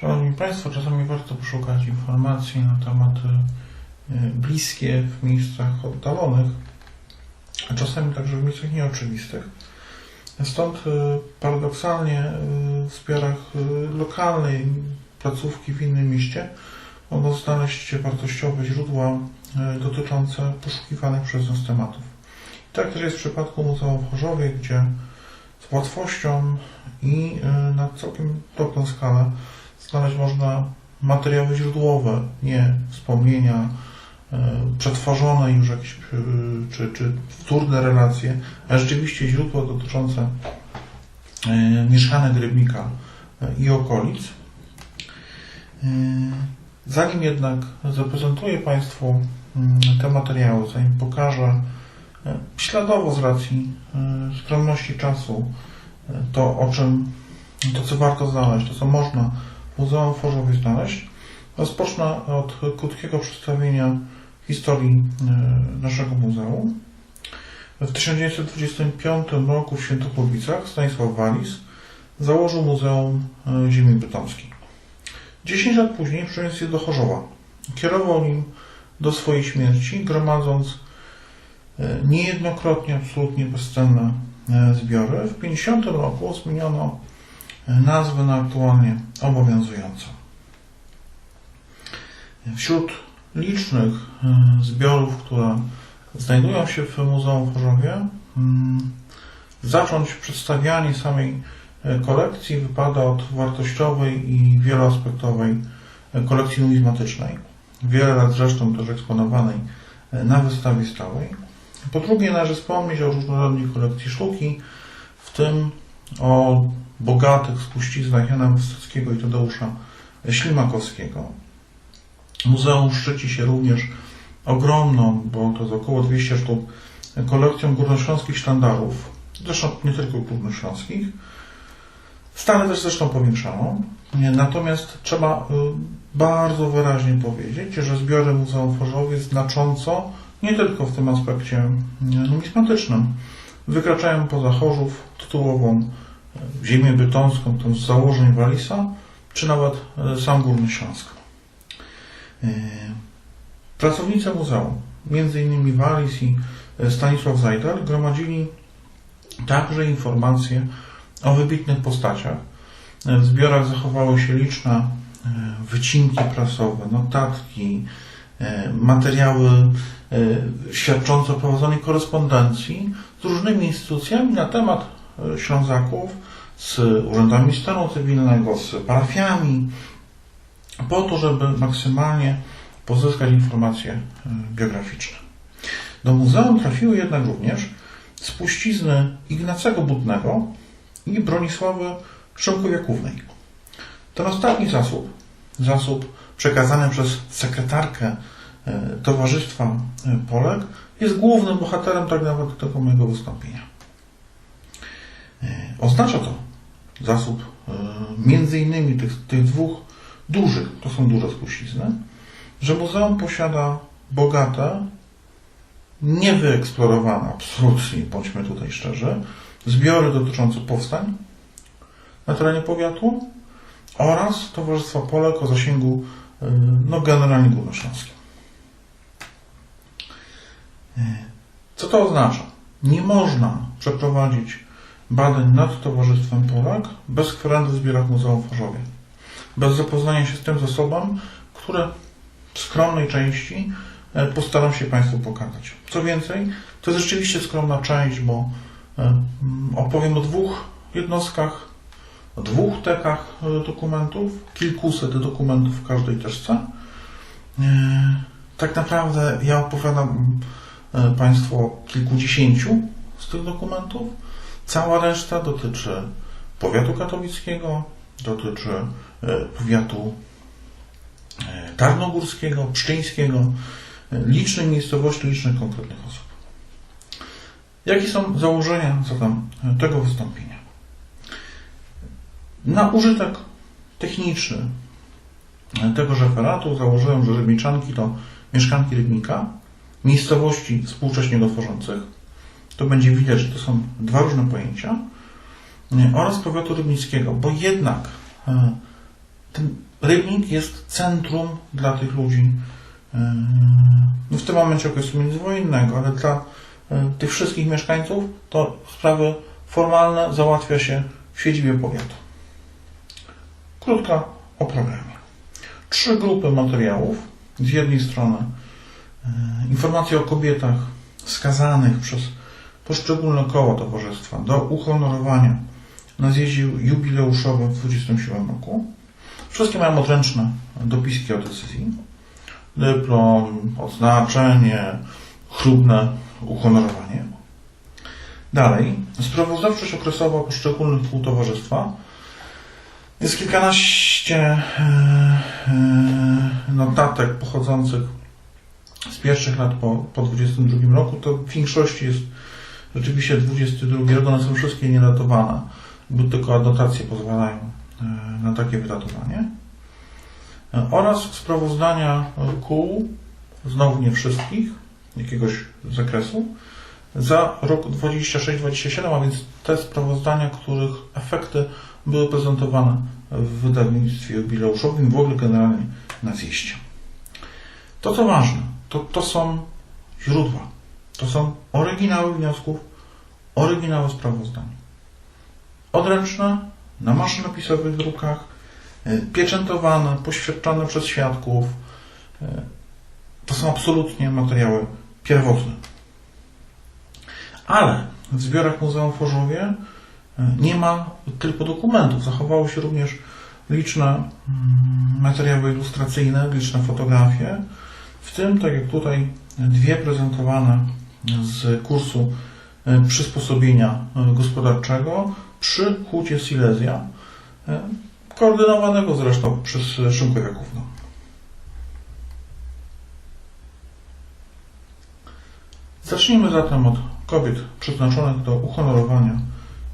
Szanowni Państwo, czasami warto poszukać informacji na tematy e, bliskie w miejscach oddalonych, a czasami także w miejscach nieoczywistych. Stąd e, paradoksalnie e, w zbiorach lokalnej placówki w innym mieście mogą znaleźć wartościowe źródła dotyczące poszukiwanych przez nas tematów. I tak też jest w przypadku Muzeum w Chorzowie, gdzie z łatwością i na całkiem dobrą skalę znaleźć można materiały źródłowe, nie wspomnienia, e, przetworzone już jakieś, e, czy, czy wtórne relacje, a rzeczywiście źródła dotyczące e, mieszkanek Rybnika i okolic. Zanim jednak zaprezentuję Państwu mm, te materiały, zanim pokażę śladowo z racji skromności czasu to, o czym, to co warto znaleźć, to co można Muzeum Chorzowie znaleźć, rozpocznę od krótkiego przedstawienia historii e, naszego muzeum. W 1925 roku w Świętochłowicach Stanisław Walis założył Muzeum e, Ziemi Bytomskiej. 10 lat później przeniósł je do Chorzowa. Kierował nim do swojej śmierci, gromadząc e, niejednokrotnie absolutnie bezcenne zbiory. W 50 roku zmieniono nazwę na aktualnie obowiązującą. Wśród licznych e, zbiorów, które znajdują się w Muzeum w Chorzowie, mm, zacząć przedstawianie samej e, kolekcji wypada od wartościowej i wieloaspektowej e, kolekcji numizmatycznej. Wiele lat zresztą też eksponowanej na wystawie stałej. Po drugie należy wspomnieć o różnorodnej kolekcji sztuki, w tym o bogatych spuściznach Jana Wysockiego i Tadeusza Ślimakowskiego. Muzeum szczyci się również ogromną, bo to jest około 200 sztuk, kolekcją górnośląskich sztandarów, zresztą nie tylko górnośląskich, stale też zresztą powiększaną. Natomiast trzeba y, bardzo wyraźnie powiedzieć, że zbiory Muzeum w Chorzowie znacząco, nie tylko w tym aspekcie numizmatycznym, wykraczają poza Chorzów tytułową ziemię bytomską, tą z założeń Walisa, czy nawet y, sam Górny Śląsk. Y, Pracownicy muzeum, m.in. Walis i y, Stanisław Zajdel, gromadzili także informacje o wybitnych postaciach. W zbiorach zachowały się liczne e, wycinki prasowe, notatki, e, materiały e, świadczące o prowadzonej korespondencji z różnymi instytucjami na temat e, Ślązaków, z urzędami stanu cywilnego, z parafiami, po to, żeby maksymalnie pozyskać informacje e, biograficzne. Do muzeum trafiły jednak również spuścizny Ignacego Budnego i Bronisławy Szymkowiakównej. Ten ostatni zasób, zasób przekazany przez sekretarkę e, Towarzystwa e, Polek, jest głównym bohaterem tak naprawdę tego mojego wystąpienia. E, Oznacza to zasób e, między innymi tych, tych dwóch dużych, to są duże spuścizny, że muzeum posiada bogate, niewyeksplorowane, absolutnie, bądźmy tutaj szczerzy, zbiory dotyczące powstań na terenie powiatu oraz Towarzystwa Polek o zasięgu y, no, generalnie górnośląskim. Co to oznacza? Nie można przeprowadzić badań nad Towarzystwem Polek bez kwerendy w zbiorach Muzeum w Chorzowie. Bez zapoznania się z tym zasobem, które w skromnej części e, postaram się Państwu pokazać. Co więcej, to jest rzeczywiście skromna część, bo e, opowiem o dwóch jednostkach, o dwóch tekach e, dokumentów, kilkuset dokumentów w każdej teczce. Tak naprawdę ja opowiadam Państwu o kilkudziesięciu z tych dokumentów. Cała reszta dotyczy powiatu katowickiego, dotyczy e, powiatu e, tarnogórskiego, pszczyńskiego, e, licznych miejscowości, licznych konkretnych osób. Jakie są założenia zatem tego wystąpienia? Na użytek techniczny tegoż referatu założyłem, że Rybniczanki to mieszkanki Rybnika, miejscowości współcześnie go tworzących. To będzie widać, że to są dwa różne pojęcia. e, Oraz powiatu rybnickiego, bo jednak e, ten Rybnik jest centrum dla tych ludzi. Yy, W tym momencie okresu międzywojennego, ale dla yy, tych wszystkich mieszkańców to sprawy formalne załatwia się w siedzibie powiatu. Krótka o programie. Trzy grupy materiałów. Z jednej strony informacje o kobietach skazanych przez poszczególne koła towarzystwa do uhonorowania na zjeździe jubileuszowym w 27 roku. Wszystkie mają odręczne dopiski o decyzji. Dyplom, odznaczenie, chlubne uhonorowanie. Dalej, sprawozdawczość okresowa poszczególnych kół towarzystwa. Jest kilkanaście e, e, notatek pochodzących z pierwszych lat po, po 22 roku. To w większości jest rzeczywiście 22 rok, one są wszystkie niedatowane, bo tylko adnotacje pozwalają e, na takie wydatowanie. E, Oraz sprawozdania e, kół, znowu nie wszystkich, jakiegoś zakresu, za rok 26-27, a więc te sprawozdania, których efekty były prezentowane w wydawnictwie jubileuszowym, w ogóle generalnie na zjeździe. To co ważne, to, to są źródła, to są oryginały wniosków, oryginały sprawozdań. Odręczne, na maszynopisowych drukach, y, pieczętowane, poświadczone przez świadków. Y, To są absolutnie materiały pierwotne. Ale w zbiorach Muzeum w Chorzowie y, nie ma tylko dokumentów. Zachowały się również liczne mm, materiały ilustracyjne, liczne fotografie, w tym, tak jak tutaj, dwie prezentowane z kursu e, przysposobienia e, gospodarczego przy hucie Silesia, e, koordynowanego zresztą przez Szymkę Jakówną. Zacznijmy zatem od kobiet przeznaczonych do uhonorowania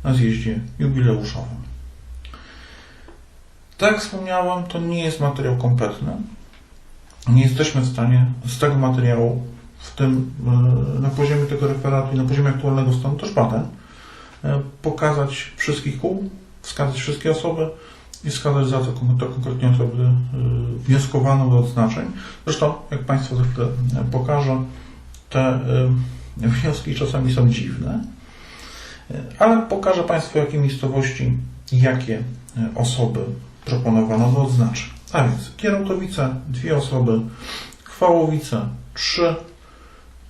na zjeździe jubileuszowym. Tak jak wspomniałem, to nie jest materiał kompletny. Nie jesteśmy w stanie z tego materiału, w tym e, na poziomie tego referatu i na poziomie aktualnego stanu też badań, e, pokazać wszystkich kół, wskazać wszystkie osoby i wskazać za kon- to konkretnie osoby e, wnioskowano do odznaczeń. Zresztą, jak Państwu za chwilę pokażę, te wnioski czasami są dziwne, ale pokażę Państwu, jakie miejscowości jakie osoby proponowano do odznaczeń. A więc Kierałtowice, dwie osoby, Chwałowice, trzy,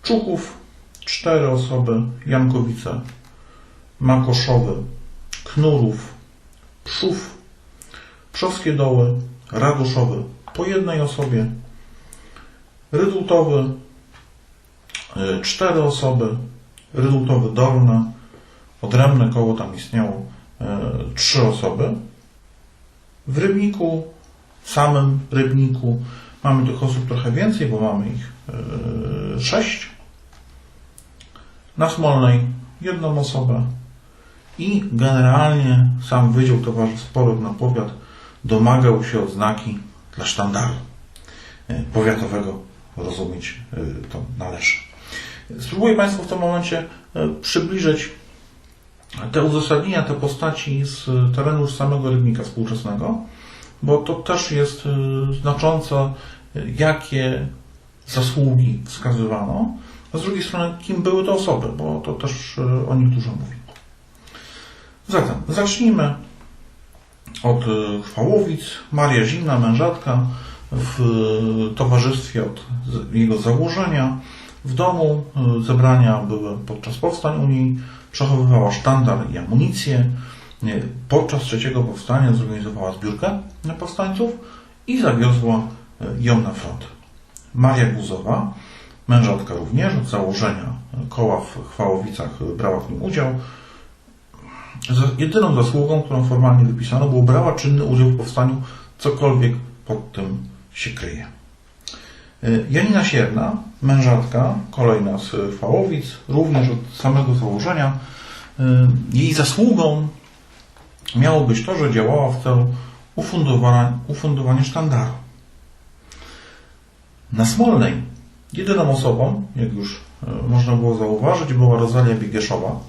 Czuchów, cztery osoby, Jankowice, Makoszowy, Knurów, Przów, Przowskie Doły, Raduszowy, po jednej osobie, Rydultowy, y, cztery osoby, Rydultowy Dolne, odrębne koło tam istniało, y, trzy osoby. W Rybniku, samym Rybniku. Mamy tych osób trochę więcej, bo mamy ich y, sześć. Na Smolnej jedną osobę i generalnie sam Wydział Towarzystw Sporów na Powiat domagał się odznaki dla sztandaru y, powiatowego, rozumieć y, to należy. Spróbuję Państwu w tym momencie y, przybliżyć te uzasadnienia, te postaci z terenu już samego Rybnika współczesnego, bo to też jest znaczące, jakie zasługi wskazywano, a z drugiej strony, kim były te osoby, bo to też y, o nich dużo mówi. Zatem, zacznijmy od y, Chwałowic. Maria Zimna, mężatka, w y, towarzystwie od jego założenia. W domu zebrania były podczas powstań Unii, przechowywała sztandar i amunicję. Podczas trzeciego powstania zorganizowała zbiórkę na powstańców i zawiozła ją na front. Maria Guzowa, mężatka również, od założenia koła w Chwałowicach brała w nim udział. Jedyną zasługą, którą formalnie wypisano, było brała czynny udział w powstaniu, cokolwiek pod tym się kryje. Y, Janina Sierna, mężatka, kolejna z Chwałowic, również od samego założenia. Y, Jej zasługą miało być to, że działała w celu ufundowania, ufundowania sztandaru. Na Smolnej jedyną osobą, jak już y, można było zauważyć, była Rosalia Bigieszowa.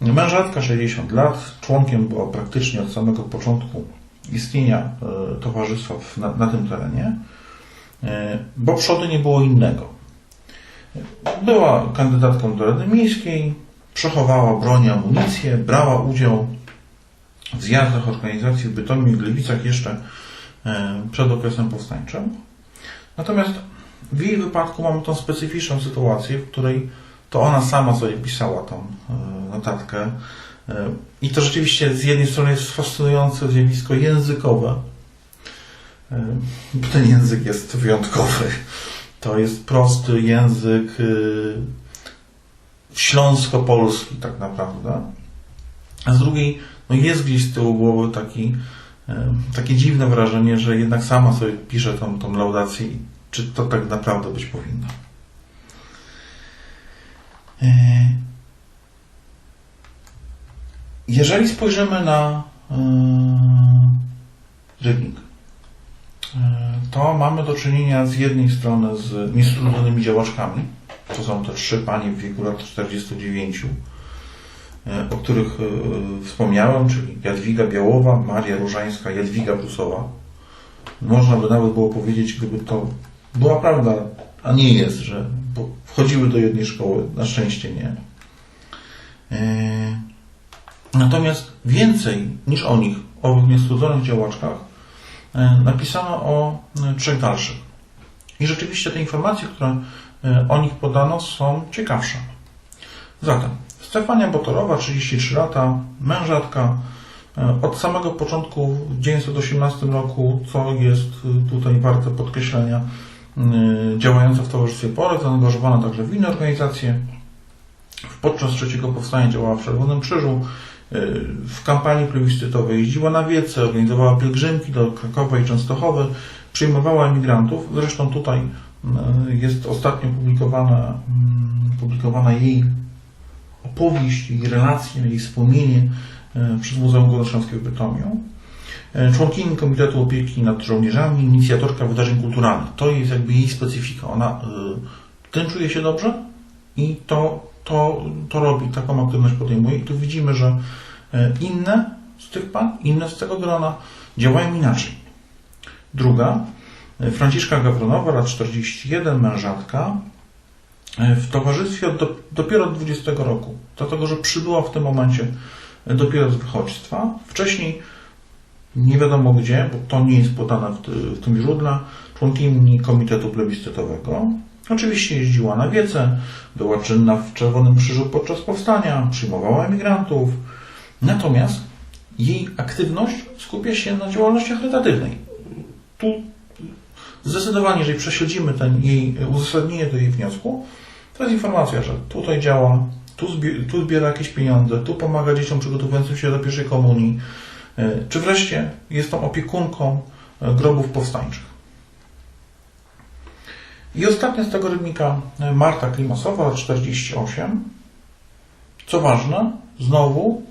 Mężatka 60 lat, członkiem była praktycznie od samego początku istnienia e, towarzystwa na, na tym terenie, e, bo przody nie było innego. Była kandydatką do Rady Miejskiej, przechowała broń i amunicję, brała udział w zjazdach organizacji w Bytomiu i Gliwicach jeszcze e, przed okresem powstańczym. Natomiast w jej wypadku mamy tą specyficzną sytuację, w której to ona sama sobie pisała tą e, notatkę. E, I to rzeczywiście z jednej strony jest fascynujące zjawisko językowe, e, bo ten język jest wyjątkowy. To jest prosty język śląsko-polski tak naprawdę. A z drugiej no jest gdzieś z tyłu głowy taki, takie dziwne wrażenie, że jednak sama sobie pisze tą, tą laudację czy to tak naprawdę być powinno. Jeżeli spojrzymy na rybnik, to mamy do czynienia z jednej strony z niestrudzonymi działaczkami. To są te trzy panie w wieku lat 49, o których wspomniałem, czyli Jadwiga Białowa, Maria Różańska, Jadwiga Prusowa. Można by nawet było powiedzieć, gdyby to była prawda, a nie jest, że wchodziły do jednej szkoły. Na szczęście nie. Natomiast więcej niż o nich, o niestrudzonych działaczkach, napisano o trzech dalszych. I rzeczywiście te informacje, które o nich podano, są ciekawsze. Zatem Stefania Botorowa, 33 lata, mężatka, od samego początku w 1918 roku, co jest tutaj warte podkreślenia, działająca w Towarzystwie Polek, zaangażowana także w inne organizacje. Podczas trzeciego powstania działała w Czerwonym Krzyżu, w kampanii plebiscytowej jeździła na wiece, organizowała pielgrzymki do Krakowa i Częstochowy, przyjmowała emigrantów. Zresztą tutaj jest ostatnio publikowana, publikowana jej opowieść, jej relacje, jej wspomnienie przez Muzeum Górnośląskie w Bytomiu. Członkini Komitetu Opieki nad Żołnierzami, inicjatorka wydarzeń kulturalnych. To jest jakby jej specyfika. Ona y, czuje się dobrze i to, to, to robi, taką aktywność podejmuje. I tu widzimy, że inne z tych pan, inne z tego grona działają inaczej. Druga, Franciszka Gawronowa, lat 41, mężatka, w towarzystwie do, dopiero od 20 roku, dlatego że przybyła w tym momencie dopiero z wychodźstwa. Wcześniej nie wiadomo gdzie, bo to nie jest podane w, w tym źródle, członkini Komitetu Plebiscytowego. Oczywiście jeździła na wiece, była czynna w Czerwonym Krzyżu podczas powstania, przyjmowała emigrantów. Natomiast jej aktywność skupia się na działalności charytatywnej. Tu zdecydowanie, jeżeli prześledzimy ten jej uzasadnienie do jej wniosku, to jest informacja, że tutaj działa, tu, zbi- tu zbiera jakieś pieniądze, tu pomaga dzieciom przygotowującym się do pierwszej komunii, czy wreszcie jest tą opiekunką grobów powstańczych. I ostatnia z tego rybnika Marta Klimasowa, lat 48. Co ważne, znowu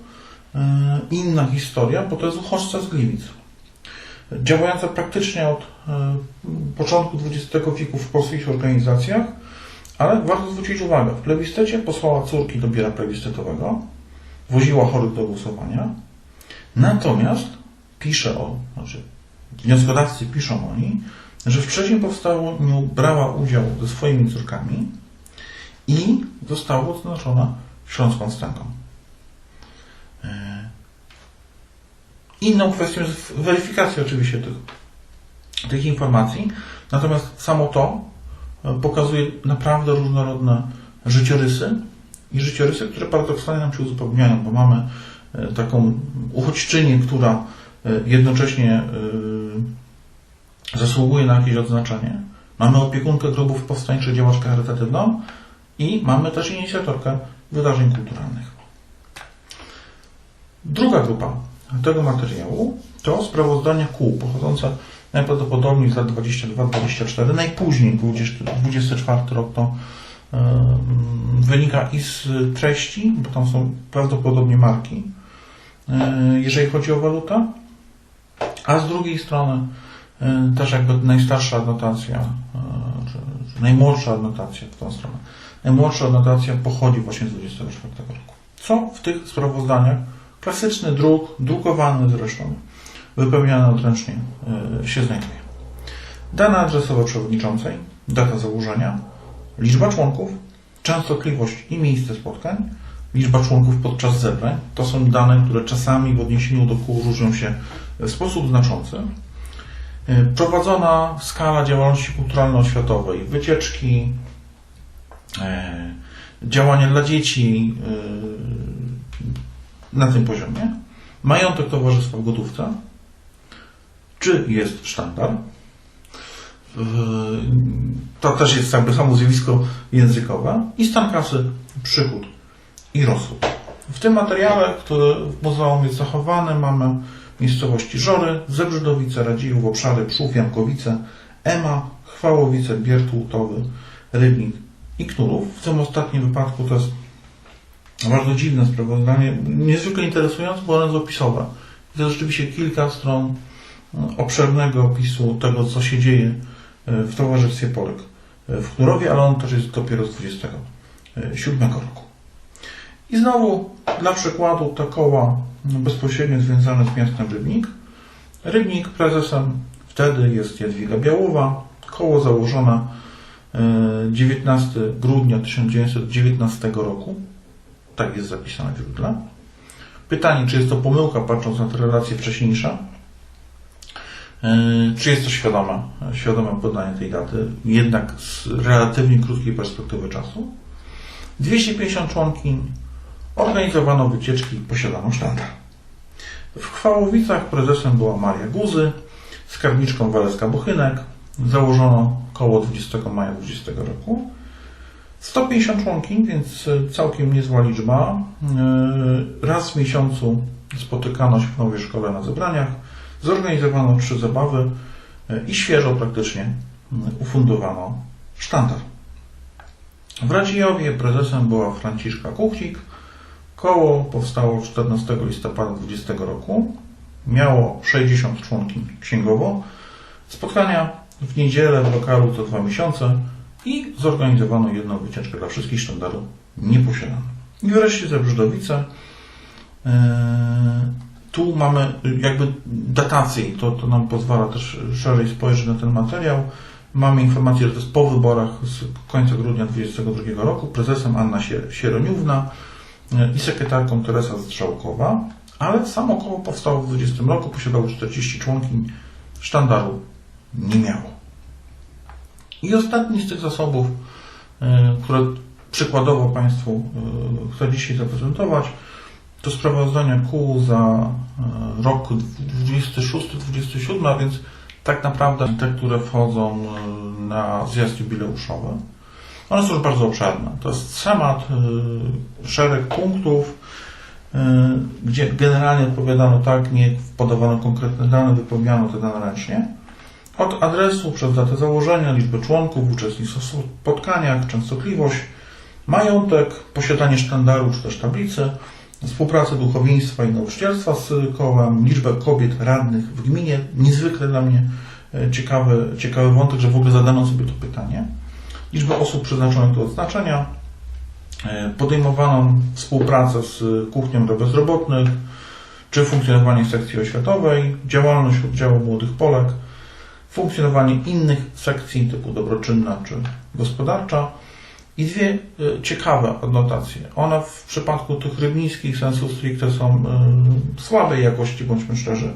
inna historia, bo to jest uchodźca z Gliwic. Działająca praktycznie od początku XX wieku w polskich organizacjach, ale warto zwrócić uwagę, w plebiscycie posłała córki do biura plebiscytowego, woziła chorych do głosowania, Natomiast pisze o, znaczy wnioskodawcy piszą oni, że w trzecim powstaniu brała udział ze swoimi córkami i została odznaczona śląską wstęgą. Inną kwestią jest weryfikacja oczywiście tych, tych informacji, natomiast samo to pokazuje naprawdę różnorodne życiorysy i życiorysy, które paradoksalnie nam się uzupełniają, bo mamy taką uchodźczynię, która jednocześnie zasługuje na jakieś odznaczenie. Mamy opiekunkę grobów powstańczych, działaczkę charytatywną i mamy też inicjatorkę wydarzeń kulturalnych. Druga grupa tego materiału to sprawozdania kół pochodzące najprawdopodobniej z lat 22-24, najpóźniej 24 rok to wynika i z treści, bo tam są prawdopodobnie marki, jeżeli chodzi o walutę, a z drugiej strony też jakby najstarsza adnotacja, czy, czy najmłodsza adnotacja w tą stronę. Najmłodsza adnotacja pochodzi właśnie z 24 roku. Co w tych sprawozdaniach, klasyczny druk, drukowany zresztą, wypełniane odręcznie e, się znajduje. Dane adresowe przewodniczącej, data założenia, liczba członków, częstotliwość i miejsce spotkań, liczba członków podczas zebrań. To są dane, które czasami w odniesieniu do kół różnią się w sposób znaczący. E, Prowadzona skala działalności kulturalno-oświatowej, wycieczki, e, działania dla dzieci e, na tym poziomie. Majątek towarzystwa w gotówce. Czy jest sztandar? E, To też jest jakby samo zjawisko językowe. I stan kasy, przychód i rozchód. W tym materiale, który w muzeum jest zachowany, mamy miejscowości Żory, Zebrzydowice, Radziłów, Obszary, Przów, Jankowice, Ema, Chwałowice, Biertłutowy, Rybnik i Knurów. W tym ostatnim wypadku to jest bardzo dziwne sprawozdanie, niezwykle interesujące, bo ono jest opisowe. I to rzeczywiście kilka stron e, obszernego opisu tego, co się dzieje e, w Towarzystwie Polek e, w Knurowie, ale on też jest dopiero z 27 roku. I znowu dla przykładu te koła bezpośrednio związane z miastem Rybnik. Rybnik prezesem wtedy jest Jadwiga Białowa. Koło założone e, 19 grudnia 1919 roku. Tak jest zapisane w źródle. Pytanie, czy jest to pomyłka, patrząc na te relacje wcześniejsze? E, Czy jest to świadome, świadome podanie tej daty, jednak z relatywnie krótkiej perspektywy czasu? 250 członkiń, organizowano wycieczki, posiadano sztandar. W Chwałowicach prezesem była Maria Guzy, skarbniczką Waleska Bochynek. Założono koło 20 maja 20 roku. 150 członkiń, więc całkiem niezła liczba. Yy, Raz w miesiącu spotykano się w nowej szkole na zebraniach. Zorganizowano trzy zabawy yy, i świeżo praktycznie yy, ufundowano sztandar. W Radzijowie prezesem była Franciszka Kuchlik. Koło powstało 14 listopada 20 roku. Miało 60 członkiń księgowo. Spotkania w niedzielę w lokalu co dwa miesiące i zorganizowano jedną wycieczkę dla wszystkich sztandarów nieposiadanych. I wreszcie Zebrzydowice. Eee, Tu mamy jakby datację, to, to nam pozwala też szerzej spojrzeć na ten materiał. Mamy informację, że to jest po wyborach z końca grudnia 2022 roku. Prezesem Anna Sie- Sieroniówna i sekretarką Teresa Strzałkowa, ale samo koło powstało w 20 roku, posiadało 40 członkiń, sztandaru nie miało. I ostatni z tych zasobów, e, które przykładowo Państwu e, chcę dzisiaj zaprezentować, to sprawozdania kół za e, rok 26-27, a więc tak naprawdę te, które wchodzą na zjazd jubileuszowy. One są już bardzo obszerne. To jest schemat, y, szereg punktów, y, gdzie generalnie odpowiadano tak, nie podawano konkretne dane, wypełniano te dane ręcznie. Od adresu przez datę założenia, liczbę członków, uczestnictwo w spotkaniach, częstotliwość, majątek, posiadanie sztandaru czy też tablicy, współpracę duchowieństwa i nauczycielstwa z kołem, liczbę kobiet radnych w gminie. Niezwykle dla mnie e, ciekawy, ciekawy wątek, że w ogóle zadano sobie to pytanie liczbę osób przeznaczonych do odznaczenia, e, podejmowaną współpracę z kuchnią dla bezrobotnych, czy funkcjonowanie sekcji oświatowej, działalność oddziału Młodych Polek, funkcjonowanie innych sekcji typu dobroczynna czy gospodarcza i dwie e, ciekawe adnotacje. One w przypadku tych rybnickich sensu stricte są e, słabej jakości, bądźmy szczerzy.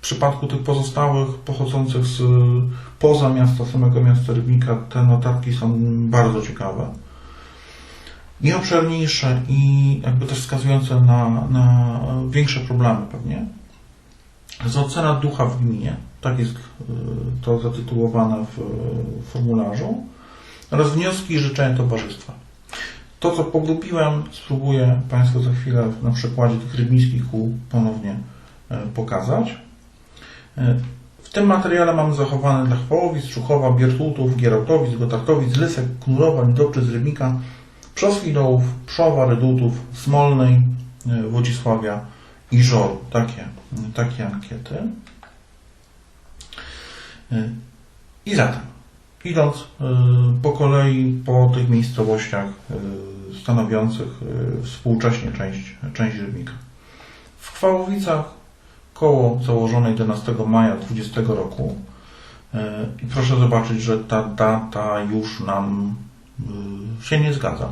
E, W przypadku tych pozostałych pochodzących z poza miasta, samego miasta Rybnika, te notatki są bardzo ciekawe. I obszerniejsze i jakby też wskazujące na, na większe problemy pewnie. Z ocena ducha w gminie, tak jest y, to zatytułowane w formularzu, oraz wnioski i życzenia towarzystwa. To, co pogrupiłem, spróbuję Państwu za chwilę na przykładzie tych rybnickich kół ponownie y, pokazać. W tym materiale mamy zachowane dla Chwałowic, Czuchowa, Biertutów, Gierałtowic, Gotartowic, Lysek, Knurowa, Lidowczy, z Rybnika, Przoswidołów, Przowa, Redutów, Smolnej, y, Wodzisławia i Żoru. Takie, takie ankiety. Y, I zatem, idąc y, po kolei po tych miejscowościach stanowiących współcześnie część, część Rybnika. W Chwałowicach koło założone 11 maja 20 roku. E, I proszę zobaczyć, że ta data już nam y, się nie zgadza.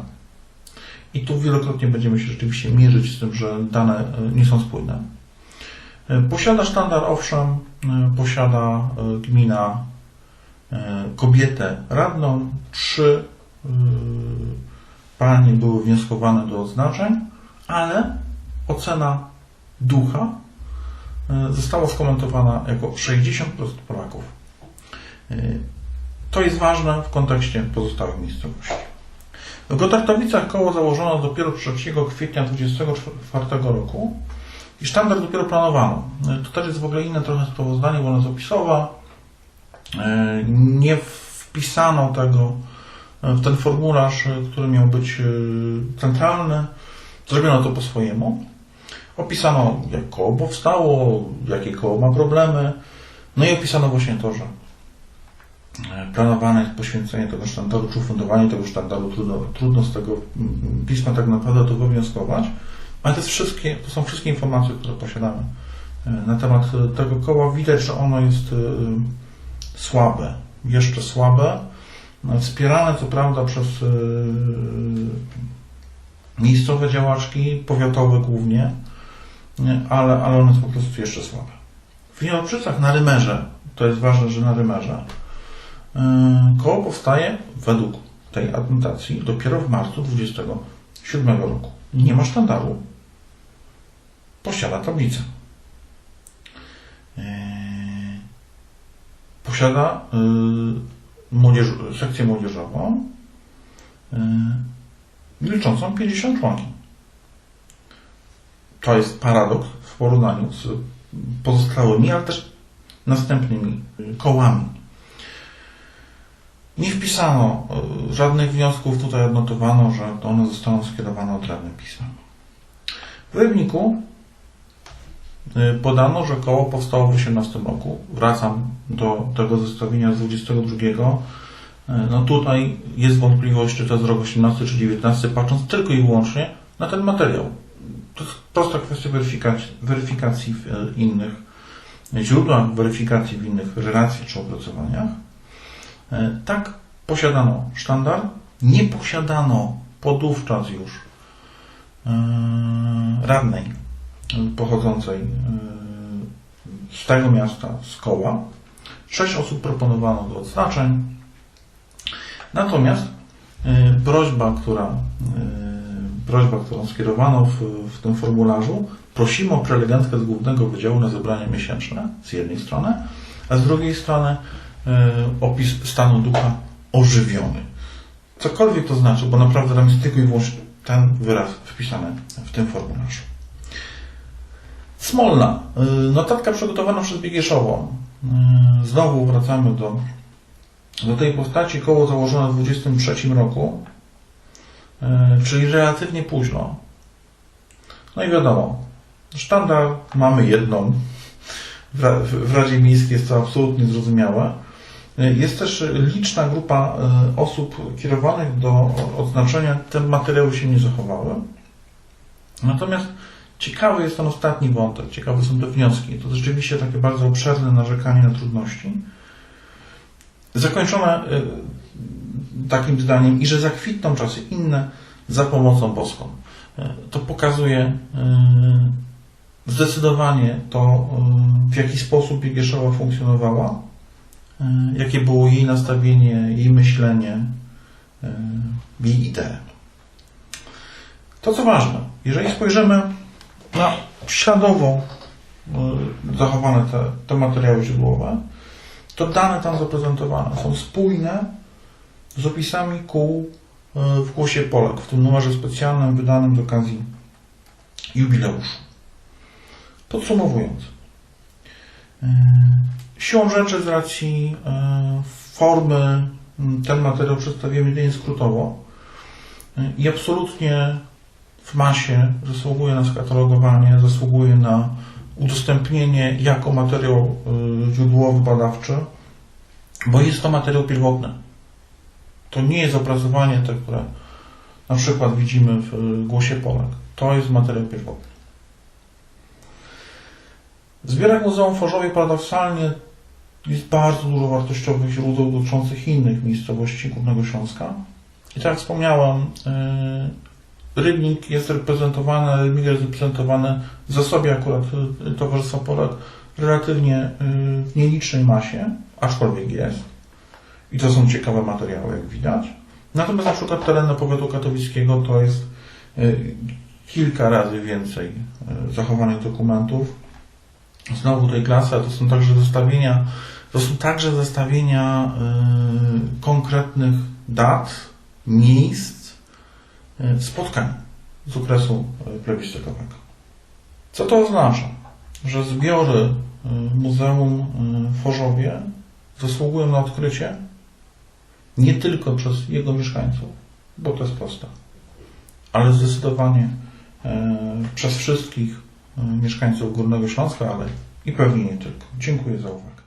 I tu wielokrotnie będziemy się rzeczywiście mierzyć z tym, że dane y, nie są spójne. E, Posiada sztandar, owszem, e, posiada e, gmina e, kobietę radną. Trzy panie były wnioskowane do odznaczeń, ale ocena ducha e, została skomentowana jako 60% Polaków. E, To jest ważne w kontekście pozostałych miejscowości. W Gotartowicach koło założono dopiero 3 kwietnia 1924 roku i sztandar dopiero planowano. E, To też jest w ogóle inne trochę sprawozdanie, bo ono jest opisowe. E, Nie wpisano tego e, w ten formularz, e, który miał być e, centralny. Zrobiono to po swojemu. Opisano, jak koło powstało, jakie koło ma problemy. No i opisano właśnie to, że e, planowane jest poświęcenie tego sztandaru, czy ufundowanie tego sztandaru. Trudno, trudno z tego mm, pisma tak naprawdę to wywnioskować. Ale to, wszystkie, to są wszystkie informacje, które posiadamy e, na temat tego koła. Widać, że ono jest e, słabe, jeszcze słabe. No, Wspierane co prawda przez miejscowe działaczki, powiatowe głównie, ale, ale one są po prostu jeszcze słabe. W Wielopczycach na Rymerze, to jest ważne, że na Rymerze, e, koło powstaje według tej adnotacji dopiero w marcu 27 roku. Nie ma sztandaru. Posiada tablicę. E, Posiada y, młodzież, sekcję młodzieżową liczącą 50 członków. To jest paradoks w porównaniu z pozostałymi, ale też następnymi kołami. Nie wpisano y, żadnych wniosków, tutaj odnotowano, że one zostaną skierowane odrębnym pismem. W Rybniku y, podano, że koło powstało w 18 roku. Wracam do tego zestawienia z 22. No tutaj jest wątpliwość, czy to jest rok 18 czy 19, patrząc tylko i wyłącznie na ten materiał. To jest prosta kwestia weryfikacji, weryfikacji w e, innych źródłach, weryfikacji w innych relacjach czy opracowaniach. E, Tak, posiadano sztandar, nie posiadano podówczas już e, radnej pochodzącej z tego miasta, z koła. Sześć osób proponowano do odznaczeń. Natomiast prośba, która, prośba, którą skierowano w, w tym formularzu, prosimy o prelegentkę z Głównego Wydziału na zebranie miesięczne z jednej strony, a z drugiej strony e, opis stanu ducha ożywiony. Cokolwiek to znaczy, bo naprawdę tam jest tylko i wyłącznie ten wyraz wpisany w tym formularzu. Smolna. Y, Notatka przygotowana przez Bigieszową. Y, Znowu wracamy do, do tej postaci. Koło założone w 23 roku, czyli relatywnie późno. No i wiadomo, sztandar mamy jedną. W, Ra- w w Radzie Miejskiej jest to absolutnie zrozumiałe. Y, Jest też liczna grupa y, osób kierowanych do odznaczenia. Te materiały się nie zachowały. Natomiast ciekawy jest ten ostatni wątek, ciekawe są te wnioski. To rzeczywiście takie bardzo obszerne narzekanie na trudności. Zakończone takim zdaniem, i że zakwitną czasy inne za pomocą boską. Y, To pokazuje y, zdecydowanie to, y, w jaki sposób Bigieszowa funkcjonowała, jakie było jej nastawienie, jej myślenie, jej idee. To co ważne, jeżeli spojrzymy na śladowo zachowane te, te materiały źródłowe, to dane tam zaprezentowane są spójne z opisami kół y, w Głosie Polak, w tym numerze specjalnym wydanym z okazji jubileuszu. Podsumowując, y, siłą rzeczy z racji y, formy ten materiał przedstawimy jedynie skrótowo i absolutnie w masie zasługuje na skatalogowanie, zasługuje na udostępnienie jako materiał źródłowy, badawczy, bo jest to materiał pierwotny. To nie jest opracowanie te, które na przykład widzimy w y, Głosie Polak. To jest materiał pierwotny. W zbiorach Muzeum w paradoksalnie jest bardzo dużo wartościowych źródeł dotyczących innych miejscowości Górnego Śląska. I tak jak wspomniałem, yy, Rybnik jest reprezentowany, Rybnik jest reprezentowany w zasobie akurat y, Towarzystwa Polak relatywnie y, w nielicznej masie, aczkolwiek jest. I to są ciekawe materiały, jak widać. Natomiast na przykład tereny powiatu katowickiego to jest y, kilka razy więcej y, zachowanych dokumentów. Znowu tej klasy, a to są także zestawienia, to są także zestawienia y, konkretnych dat, miejsc, spotkań z okresu plebiscytowego. Co to oznacza? Że zbiory Muzeum w Chorzowie zasługują na odkrycie nie tylko przez jego mieszkańców, bo to jest proste, ale zdecydowanie e, przez wszystkich e, mieszkańców Górnego Śląska, ale i pewnie nie tylko. Dziękuję za uwagę.